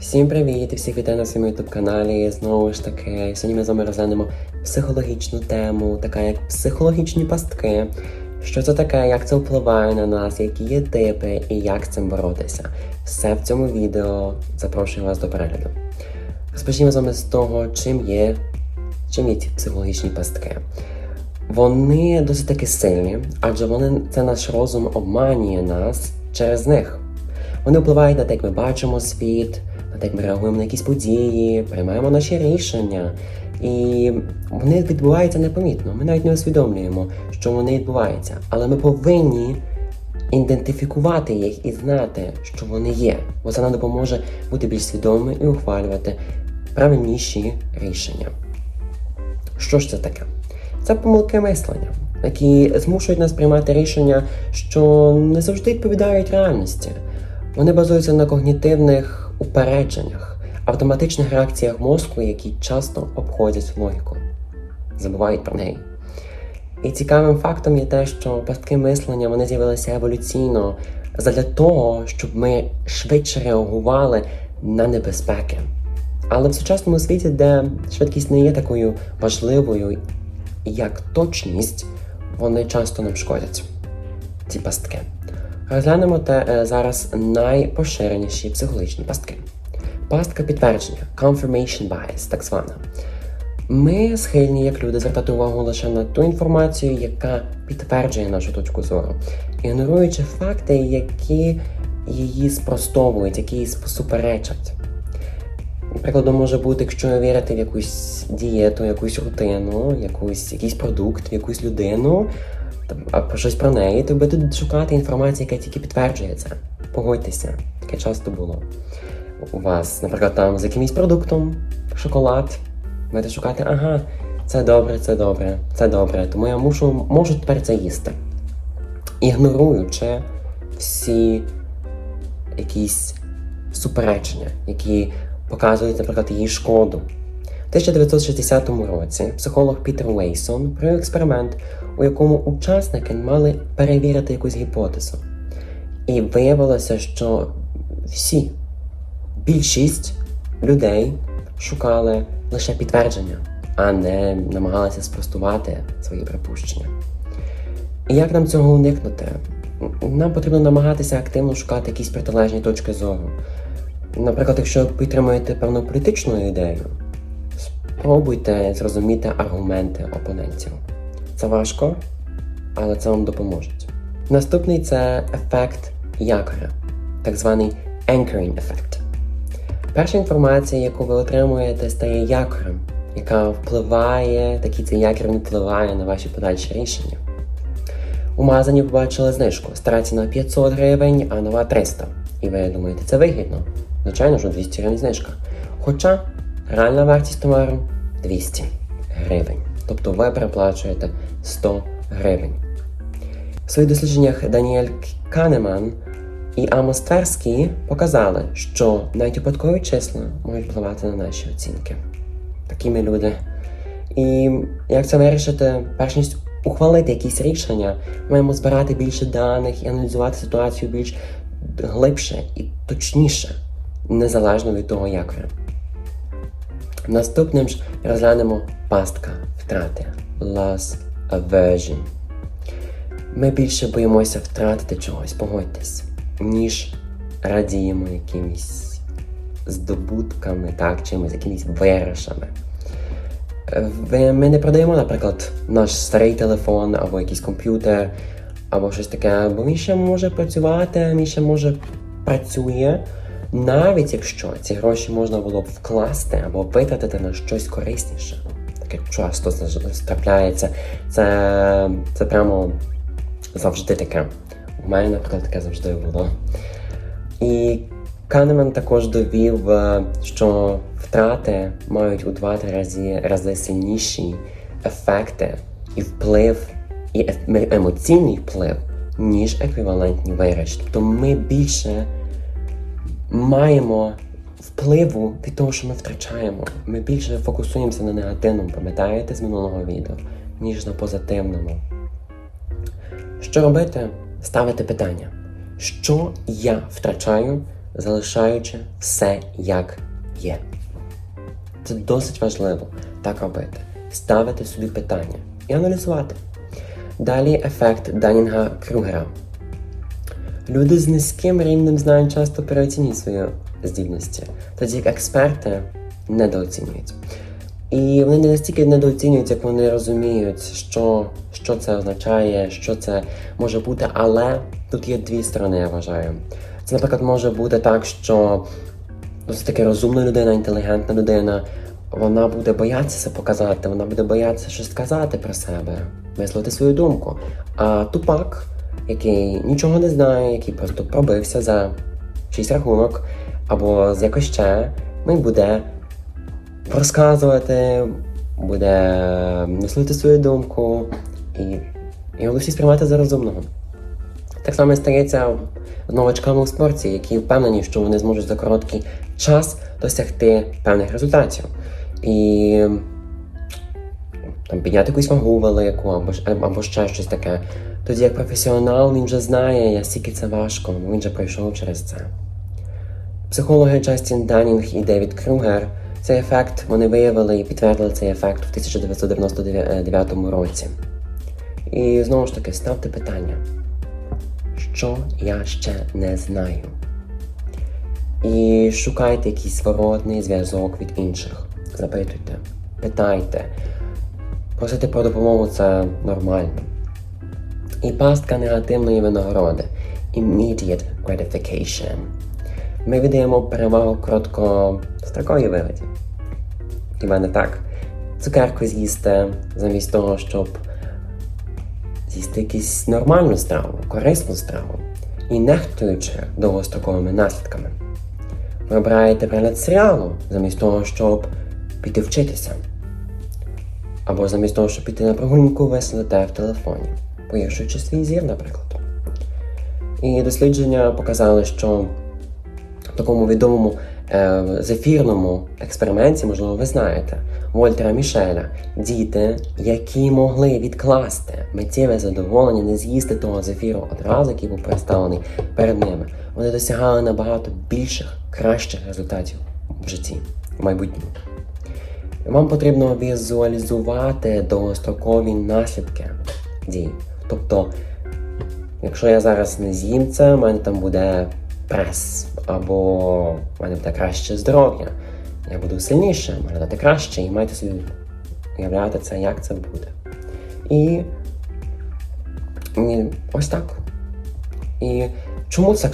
Всім привіт всіх вітаю на своєму youtube каналі. Знову ж таки, сьогодні ми з вами розглянемо психологічну тему, така як психологічні пастки. Що це таке, як це впливає на нас, які є типи і як з цим боротися. Все в цьому відео запрошую вас до перегляду. Розпочнімо з вами з того, чим є, чим є ці психологічні пастки. Вони досить таки сильні, адже вони це наш розум обманює нас через них. Вони впливають на те, як ми бачимо світ, як ми реагуємо на якісь події, приймаємо наші рішення. І вони відбуваються непомітно. Ми навіть не усвідомлюємо, що вони відбуваються. Але ми повинні ідентифікувати їх і знати, що вони є. Бо це нам допоможе бути більш свідомими і ухвалювати правильніші рішення. Що ж це таке? Це помилки мислення, які змушують нас приймати рішення, що не завжди відповідають реальності. Вони базуються на когнітивних упередженнях, автоматичних реакціях мозку, які часто обходять логіку, забувають про неї. І цікавим фактом є те, що пастки мислення вони з'явилися еволюційно задля того, щоб ми швидше реагували на небезпеки. Але в сучасному світі, де швидкість не є такою важливою, як точність, вони часто нам шкодять. Ці пастки. Розглянемо те, е, зараз найпоширеніші психологічні пастки. Пастка підтвердження confirmation bias, так звана. Ми схильні, як люди, звертати увагу лише на ту інформацію, яка підтверджує нашу точку зору, ігноруючи факти, які її спростовують, які її суперечать. Прикладом може бути, якщо ви вірите в якусь дієту, якусь рутину, якусь, якийсь продукт, якусь людину, там, щось про неї, то будете шукати інформацію, яка тільки підтверджує це. Погодьтеся, таке часто було. У вас, наприклад, там з якимось продуктом, шоколад, будете шукати, ага, це добре, це добре, це добре, тому я мушу, можу тепер це їсти. Ігноруючи всі якісь суперечення, які показують, наприклад, її шкоду. У 1960 році психолог Пітер Вейсон провів експеримент, у якому учасники мали перевірити якусь гіпотезу. І виявилося, що всі, більшість людей шукали лише підтвердження, а не намагалися спростувати свої припущення. І як нам цього уникнути? Нам потрібно намагатися активно шукати якісь протилежні точки зору. Наприклад, якщо підтримуєте певну політичну ідею, спробуйте зрозуміти аргументи опонентів. Це важко, але це вам допоможе. Наступний це ефект якоря, так званий anchoring ефект. Перша інформація, яку ви отримуєте, стає якорем, яка впливає, такий цей якір впливає на ваші подальші рішення. У магазині побачили знижку, стара ціна 500 гривень, а нова 300. І ви думаєте, це вигідно? Звичайно ж, 200 гривень знижка. Хоча реальна вартість товару 200 гривень. Тобто ви переплачуєте 100 гривень. В своїх дослідженнях Даніель Канеман і Амос Тверський показали, що навіть випадкові числа можуть впливати на наші оцінки. Такі ми люди. І як це вирішити, перш ніж ухвалити якісь рішення, маємо збирати більше даних і аналізувати ситуацію більш глибше і точніше, незалежно від того, як ви. Наступним ж розглянемо пастка втрати loss aversion. Ми більше боїмося втратити чогось, погодьтесь, ніж радіємо якимись здобутками, так, чимось, якимись виграшами. Ми не продаємо, наприклад, наш старий телефон або якийсь комп'ютер, або щось таке, бо він ще може працювати, він ще може працює, навіть якщо ці гроші можна було б вкласти або витратити на щось корисніше. Таке часто трапляється. Це, це прямо завжди таке. У мене, наприклад, таке завжди було. І Канеман також довів, е, що втрати мають у два-три рази, рази сильніші ефекти і вплив, і емоційний вплив, ніж еквівалентні виграші. Тобто ми більше маємо впливу від того, що ми втрачаємо. Ми більше фокусуємося на негативному, пам'ятаєте з минулого відео, ніж на позитивному. Що робити? Ставити питання, що я втрачаю залишаючи все як є. Це досить важливо так робити, ставити собі питання і аналізувати. Далі ефект Данінга Кругера. Люди з низьким рівнем знань часто переоцінюють свої здібності, тоді як експерти недооцінюють. І вони не настільки недооцінюють, як вони розуміють, що, що це означає, що це може бути, але тут є дві сторони, я вважаю. Це, наприклад, може бути так, що досить таки розумна людина, інтелігентна людина, вона буде боятися показати, вона буде боятися щось сказати про себе, висловити свою думку. А тупак, який нічого не знає, який просто пробився за чийсь рахунок або з якось ще, він буде розказувати, буде висловити свою думку і його всі сприймати за розумного. Так само стається з новачками у спорті, які впевнені, що вони зможуть за короткий час досягти певних результатів. І там, підняти якусь вагу велику або, або ще щось таке. Тоді як професіонал він вже знає, наскільки це важко, він вже пройшов через це. Психологи Джастін Данінг і Девід Кругер цей ефект вони виявили і підтвердили цей ефект в 1999 році. І знову ж таки, ставте питання, що я ще не знаю. І шукайте якийсь зворотний зв'язок від інших. Запитуйте, питайте. Просити про допомогу це нормально. І пастка негативної винагороди immediate gratification. Ми віддаємо перевагу короткостроковій вигоді. І мене так. Цукерку з'їсти замість того, щоб з'їсти якусь нормальну страву, корисну страву, і нехтуючи довгостроковими наслідками. Ви обираєте перегляд серіалу замість того, щоб піти вчитися. Або замість того, щоб піти на прогулянку, ви сидите в телефоні, погіршуючи свій зір, наприклад. І дослідження показали, що в такому відомому е, зефірному експерименті, можливо, ви знаєте, Вольтера Мішеля, діти, які могли відкласти миттєве задоволення, не з'їсти того зефіру одразу, який був представлений перед ними, вони досягали набагато більших, кращих результатів в житті в майбутньому. Вам потрібно візуалізувати довгострокові наслідки дій. Тобто, якщо я зараз не з'їм це, в мене там буде прес, або в мене буде краще здоров'я, я буду сильніше, виглядати краще, і маєте собі уявляти це, як це буде. І, і ось так. І чому це,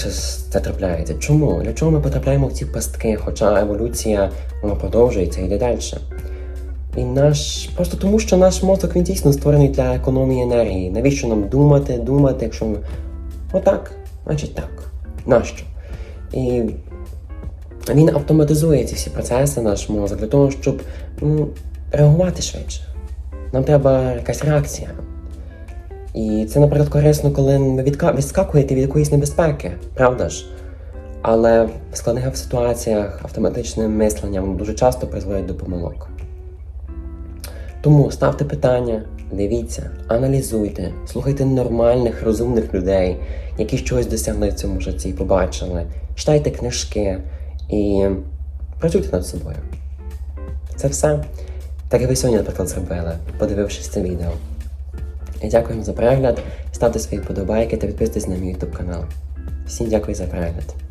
це трапляється? Чому? Для чого ми потрапляємо в ці пастки, хоча еволюція вона продовжується і йде далі? І наш просто тому, що наш мозок він дійсно створений для економії енергії. Навіщо нам думати, думати, якщо ми отак, значить так. Нащо? І він автоматизує ці всі процеси, наш мозок, для того, щоб ну, реагувати швидше. Нам треба якась реакція. І це, наприклад, корисно, коли ви відскакуєте від якоїсь небезпеки, правда ж? Але в складних ситуаціях автоматичне мислення воно дуже часто призводить до помилок. Тому ставте питання, дивіться, аналізуйте, слухайте нормальних, розумних людей, які щось досягли в цьому житті, і побачили, читайте книжки і працюйте над собою. Це все. Так як ви сьогодні, наприклад, зробили, подивившись це відео. І дякую вам за перегляд, ставте свої вподобайки та підписуйтесь на мій YouTube канал. Всім дякую за перегляд.